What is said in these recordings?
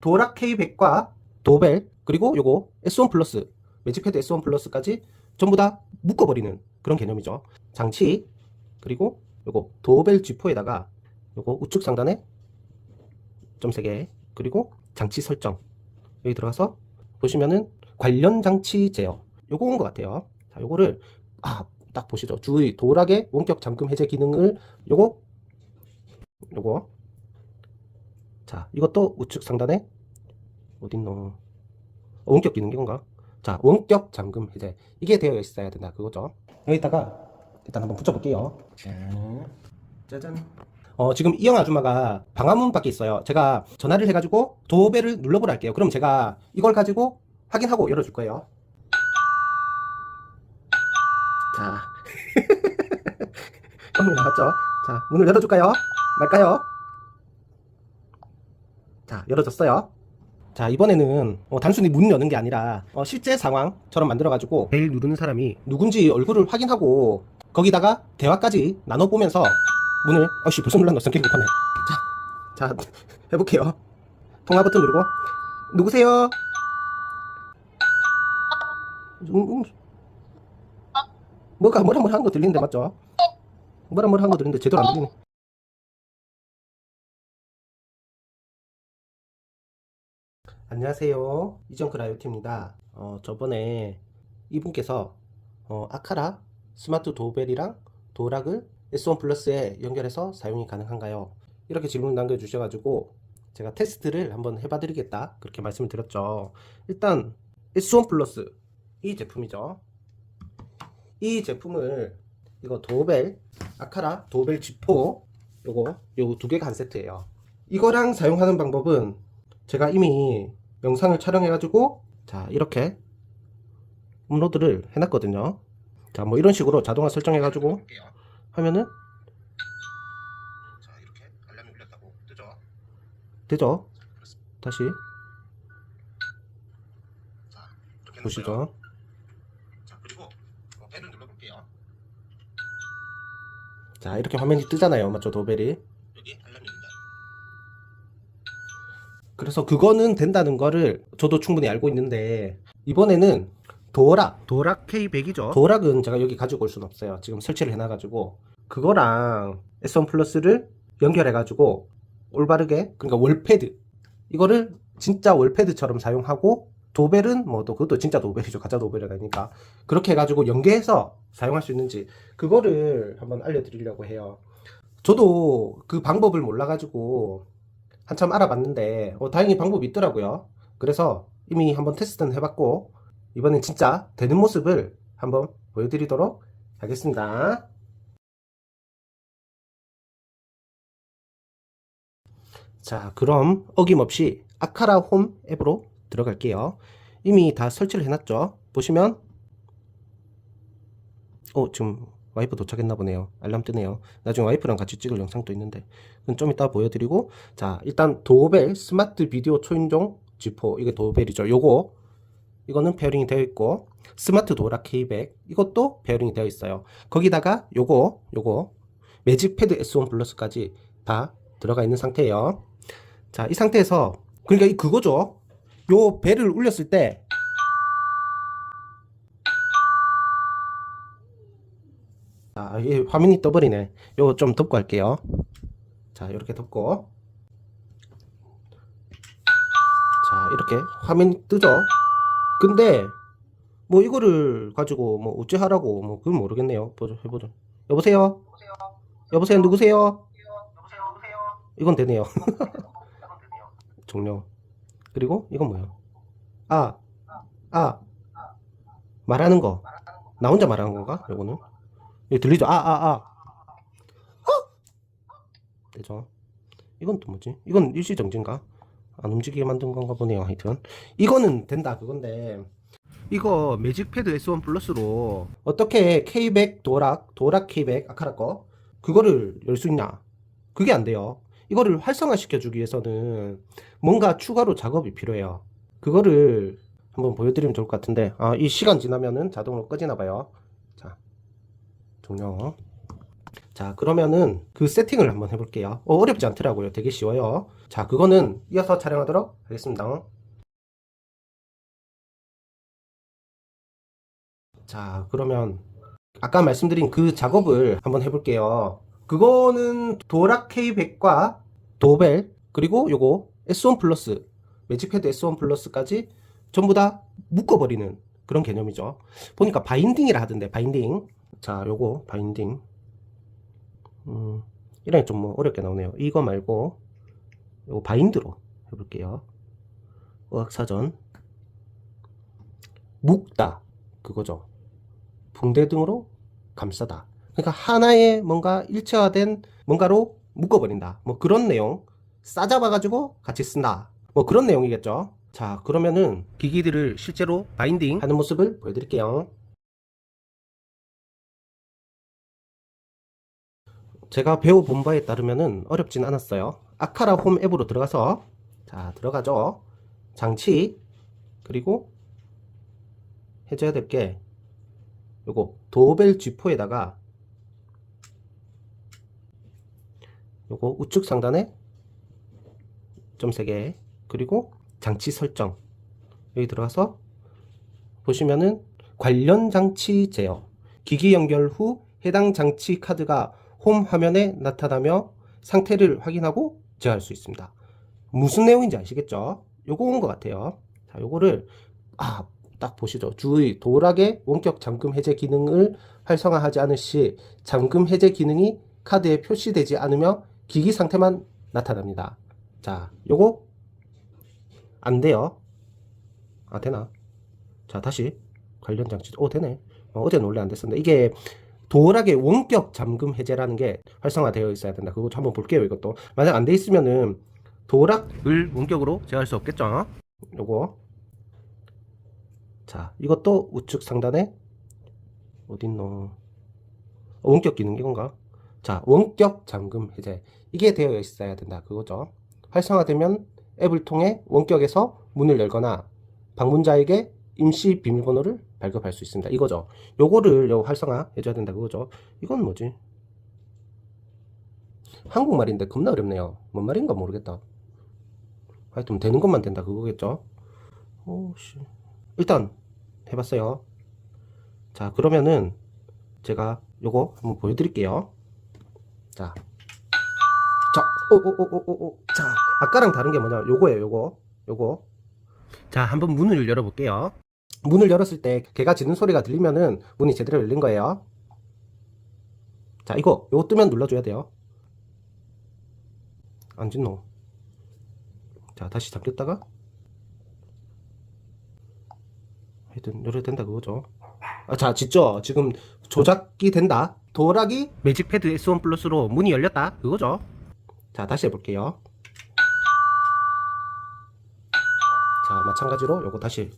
도락 K100과 도벨 그리고 요거 S1 플러스 매직패드 S1 플러스까지 전부 다 묶어버리는 그런 개념이죠. 장치 그리고 요거 도벨 G4에다가 요거 우측 상단에 좀 세게 그리고 장치 설정 여기 들어가서 보시면은 관련 장치 제어 요거 온것 같아요. 자, 요거를 아, 딱 보시죠. 주의 도락의 원격 잠금 해제 기능을 요거 요거 자, 이것도 우측 상단에 어딨노? 어, 원격 기능 이건가? 자, 원격 잠금 해제 이게 되어 있어야 된다 그거죠. 여기다가 일단 한번 붙여볼게요. 짜잔. 어, 지금 이영 아줌마가 방화문 밖에 있어요. 제가 전화를 해가지고 도배를 눌러보라 할게요. 그럼 제가 이걸 가지고 확인하고 열어줄 거예요. 자. 뻥이 나왔죠? 자, 문을 열어줄까요? 말까요? 자, 열어줬어요. 자, 이번에는 어, 단순히 문 여는 게 아니라 어, 실제 상황처럼 만들어가지고 베일 누르는 사람이 누군지 얼굴을 확인하고 거기다가 대화까지 나눠보면서 문을 어씨 벌써 눌렀노 성격이 급하네 자, 자 해볼게요 통화 버튼 누르고 누구세요? 음, 음. 뭐가 뭐라 뭐라 한 거 들리는데 맞죠? 뭐라 뭐라 한 거 들리는데 제대로 안 들리네 안녕하세요. 이정크 라이오티입니다. 어, 저번에 이분께서 어, 아카라 스마트 도벨이랑 도락을 S1 플러스에 연결해서 사용이 가능한가요? 이렇게 질문 남겨주셔가지고 제가 테스트를 한번 해봐 드리겠다. 그렇게 말씀을 드렸죠. 일단 S1 플러스 이 제품이죠. 이 제품을 이거 도벨 아카라 도벨 G4 요거 요 두 개가 한 세트예요. 이거랑 사용하는 방법은 제가 이미 영상을 촬영해가지고 자 이렇게 업로드를 해놨거든요. 자 뭐 이런 식으로 자동화 설정해가지고 하면은 자 이렇게 알람이 울렸다고. 뜨죠? 되죠? 다시 자 이렇게 보시죠. 자 어, 자 이렇게 화면이 뜨잖아요. 맞죠? 도벨이 그래서 그거는 된다는 거를 저도 충분히 알고 있는데 이번에는 도락. 도락 K100이죠? 도락은 제가 여기 가지고 올 수는 없어요. 지금 설치를 해놔가지고. 그거랑 S1 플러스를 연결해가지고 올바르게 그러니까 월패드. 이거를 진짜 월패드처럼 사용하고 도벨은 뭐 또 그것도 진짜 도벨이죠. 가짜 도벨이 아니니까. 그렇게 해가지고 연계해서 사용할 수 있는지 그거를 한번 알려드리려고 해요. 저도 그 방법을 몰라가지고 한참 알아봤는데 어, 다행히 방법이 있더라고요. 그래서 이미 한번 테스트는 해봤고 이번엔 진짜 되는 모습을 한번 보여드리도록 하겠습니다. 자 그럼 어김없이 아카라 홈 앱으로 들어갈게요. 이미 다 설치를 해놨죠. 보시면 어 지금 와이프 도착했나 보네요. 알람 뜨네요. 나중에 와이프랑 같이 찍을 영상도 있는데 그건 좀 이따 보여드리고 자 일단 도벨 스마트 비디오 초인종 G4 이게 도벨이죠. 요거 이거는 페어링이 되어 있고 스마트 도락 K100 이것도 페어링이 되어 있어요. 거기다가 요거 요거 매직 패드 S1 플러스까지 다 들어가 있는 상태예요. 자 이 상태에서 그러니까 이 그거죠. 요 벨을 울렸을 때 자, 이 화면이 떠버리네. 요거 좀 덮고 할게요. 자, 이렇게 덮고. 자, 이렇게 화면이 뜨죠? 근데, 뭐 이거를 가지고 뭐 어째 하라고, 뭐 그건 모르겠네요. 보죠, 해보죠. 여보세요? 여보세요, 누구세요? 이건 되네요. 종료. 그리고 이건 뭐야? 아, 아, 말하는 거. 나 혼자 말하는 건가? 요거는? 여기 들리죠? 아, 아, 아. 어? 되죠? 이건 또 뭐지? 이건 일시정지인가? 안 움직이게 만든 건가 보네요. 하여튼. 이거는 된다, 그건데. 이거 매직패드 S1 플러스로 어떻게 K100 도락, 도락 K100 아카라 거 그거를 열 수 있냐? 그게 안 돼요. 이거를 활성화시켜 주기 위해서는 뭔가 추가로 작업이 필요해요. 그거를 한번 보여드리면 좋을 것 같은데 아, 이 시간 지나면은 자동으로 꺼지나 봐요. 자, 종료. 자, 그러면은 그 세팅을 한번 해볼게요. 어, 어렵지 않더라고요. 되게 쉬워요. 자, 그거는 이어서 촬영하도록 하겠습니다. 자, 그러면 아까 말씀드린 그 작업을 한번 해볼게요. 그거는 도락 K100과 도벨 그리고 요거 S1 플러스 매직패드 S1 플러스까지 전부 다 묶어버리는 그런 개념이죠. 보니까 바인딩이라 하던데 바인딩. 자, 요거 바인딩. 음, 이런 게 좀 뭐 어렵게 나오네요. 이거 말고 요거 바인드로 해볼게요. 어학사전 묶다 그거죠. 붕대 등으로 감싸다. 그러니까 하나의 뭔가 일체화된 뭔가로 묶어버린다. 뭐 그런 내용 싸잡아가지고 같이 쓴다. 뭐 그런 내용이겠죠. 자 그러면은 기기들을 실제로 바인딩 하는 모습을 보여드릴게요. 제가 배워본 바에 따르면은 어렵진 않았어요. 아카라 홈 앱으로 들어가서 자 들어가죠. 장치 그리고 해줘야 될 게 요거 도벨 G4에다가 요거 우측 상단에 좀 세게 그리고 장치 설정 여기 들어가서 보시면은 관련 장치 제어 기기 연결 후 해당 장치 카드가 홈 화면에 나타나며 상태를 확인하고 제어할 수 있습니다. 무슨 내용인지 아시겠죠? 요거 온것 같아요. 자, 요거를 아, 딱 보시죠. 주의 도락의 원격 잠금 해제 기능을 활성화하지 않을 시 잠금 해제 기능이 카드에 표시되지 않으며 기기 상태만 나타납니다. 자, 요거 안 돼요. 아, 되나? 자, 다시 관련 장치. 오, 되네. 어, 어제는 원래 안 됐었는데 이게 도락의 원격 잠금 해제라는 게 활성화되어 있어야 된다. 그거 한번 볼게요. 이것도 만약 안 돼 있으면은 도락을 원격으로 제어할 수 없겠죠. 요거 자, 이것도 우측 상단에 어딨노? 어, 원격 기능 이건가? 자, 원격 잠금 해제. 이게 되어 있어야 된다. 그거죠. 활성화되면 앱을 통해 원격에서 문을 열거나 방문자에게 임시 비밀번호를 발급할 수 있습니다. 이거죠. 요거를 요 활성화 해줘야 된다. 그거죠. 이건 뭐지? 한국말인데 겁나 어렵네요. 뭔 말인가 모르겠다. 하여튼 되는 것만 된다. 그거겠죠. 오씨. 일단 해봤어요. 자 그러면은 제가 요거 한번 보여드릴게요. 자, 자, 오오오오오오, 자 아까랑 다른 게 뭐냐? 요거예요. 요거, 요거. 자 한번 문을 열어볼게요. 문을 열었을 때 개가 짖는 소리가 들리면은 문이 제대로 열린 거예요. 자 이거 요거 뜨면 눌러줘야 돼요. 안 짖노. 자 다시 잠겼다가 하여튼 열어도 된다 그거죠. 아, 자, 짓죠. 지금 조작이 된다. 도락이 매직패드 S1 플러스로 문이 열렸다. 그거죠. 자, 다시 해볼게요. 자, 마찬가지로 요거 다시.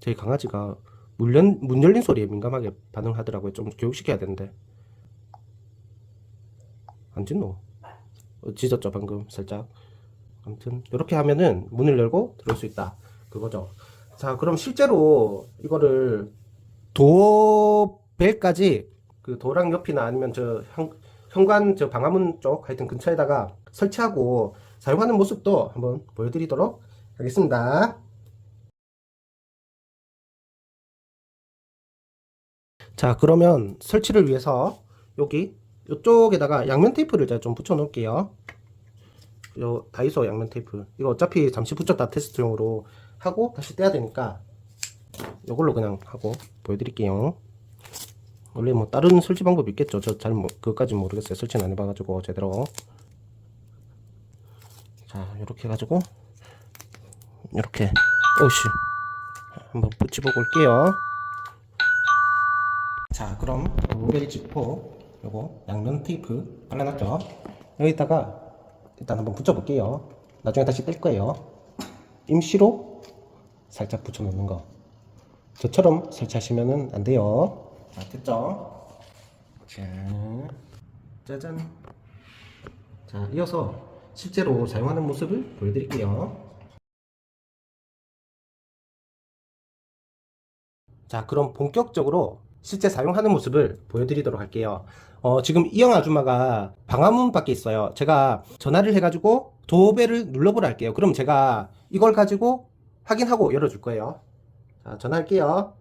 저희 강아지가 문, 연, 문 열린 소리에 민감하게 반응하더라고요. 좀 교육시켜야 되는데. 안 짖노? 어, 짖었죠, 방금 살짝. 아무튼 이렇게 하면은 문을 열고 들어올 수 있다 그거죠 자 그럼 실제로 이거를 도벨까지 그 도랑 옆이나 아니면 저 현, 현관 저 방화문 쪽 하여튼 근처에다가 설치하고 사용하는 모습도 한번 보여드리도록 하겠습니다. 자 그러면 설치를 위해서 여기 이쪽에다가 양면 테이프를 제가 좀 붙여 놓을게요. 요 다이소 양면 테이프. 이거 어차피 잠시 붙였다 테스트용으로 하고 다시 떼야 되니까 이걸로 그냥 하고 보여드릴게요. 원래 뭐 다른 설치 방법 있겠죠. 저 잘 뭐, 그것까지 모르겠어요. 설치는 안 해봐가지고 제대로 자 이렇게 해가지고 이렇게 오씨 한번 붙여보고 올게요 자 그럼 로베리 지포 요거 양면 테이프 발라놨죠 여기다가 일단 한번 붙여 볼게요. 나중에 다시 뺄 거예요. 임시로 살짝 붙여 놓는 거. 저처럼 설치하시면 안 돼요. 자, 됐죠? 자, 짜잔. 자, 이어서 실제로 사용하는 모습을 보여드릴게요. 자, 그럼 본격적으로 실제 사용하는 모습을 보여드리도록 할게요. 어, 지금 이영 아줌마가 방화문 밖에 있어요. 제가 전화를 해가지고 도배를 눌러보라 할게요. 그럼 제가 이걸 가지고 확인하고 열어줄 거예요. 자, 전화할게요.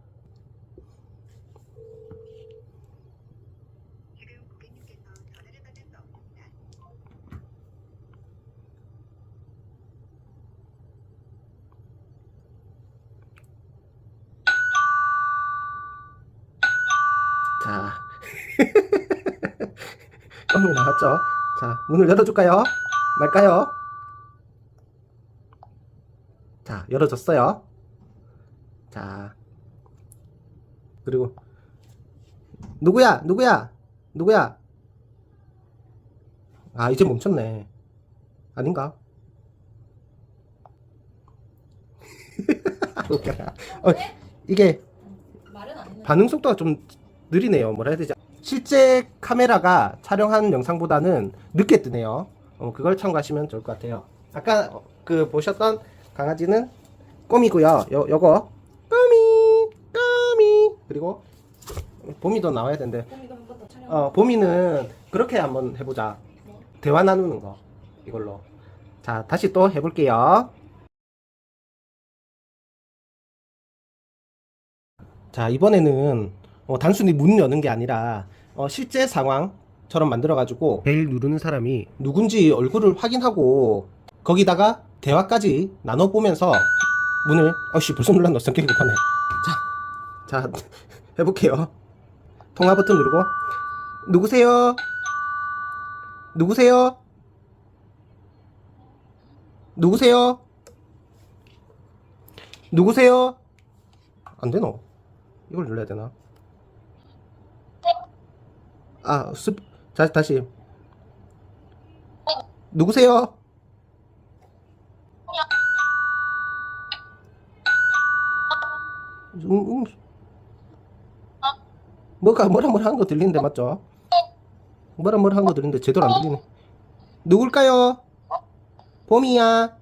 껌이 나왔죠? 자, 문을 열어줄까요? 말까요? 자, 열어줬어요. 자. 그리고, 누구야? 누구야? 누구야? 아, 이제 멈췄네. 아닌가? 웃겨라. 어, 이게 안 했는데 반응 속도가 좀 느리네요. 뭐라 해야 되지? 실제 카메라가 촬영한 영상보다는 늦게 뜨네요. 어, 그걸 참고하시면 좋을 것 같아요. 아까 어, 그 보셨던 강아지는 꼬미고요. 요 요거 꼬미 꼬미 그리고 봄이도 나와야 되는데 촬영 어 봄이는 그렇게 한번 해보자. 대화 나누는 거 이걸로. 자 다시 또 해볼게요. 자 이번에는 어, 단순히 문 여는 게 아니라 어, 실제 상황처럼 만들어가지고 벨 누르는 사람이 누군지 얼굴을 확인하고 거기다가 대화까지 나눠보면서 문을 어씨 벌써 눌렀노 성격이 급하네 자, 자 해볼게요 통화 버튼 누르고 누구세요? 누구세요? 누구세요? 누구세요? 안 되노? 이걸 눌러야 되나? 아, 습, 자, 다시. 누구세요? 음, 음. 뭐가 뭐라 뭐라 하는 거 들리는데 맞죠? 뭐라 뭐라 하는 거 들리는데 제대로 안 들리네. 누굴까요? 봄이야.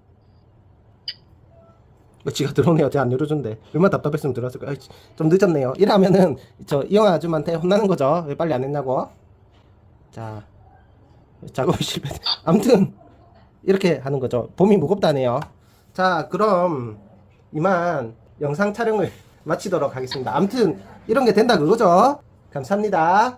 뭐 지가 들어오네요. 제가 안 열어준대. 얼마나 답답했으면 들어왔을 거야. 아이, 좀 늦었네요. 이러면은 저 이영아 아줌마한테 혼나는 거죠. 왜 빨리 안 했냐고. 자, 작업이 실패. 아무튼 이렇게 하는 거죠. 봄이 무겁다네요. 자, 그럼 이만 영상 촬영을 마치도록 하겠습니다. 아무튼 이런 게 된다 그거죠. 감사합니다.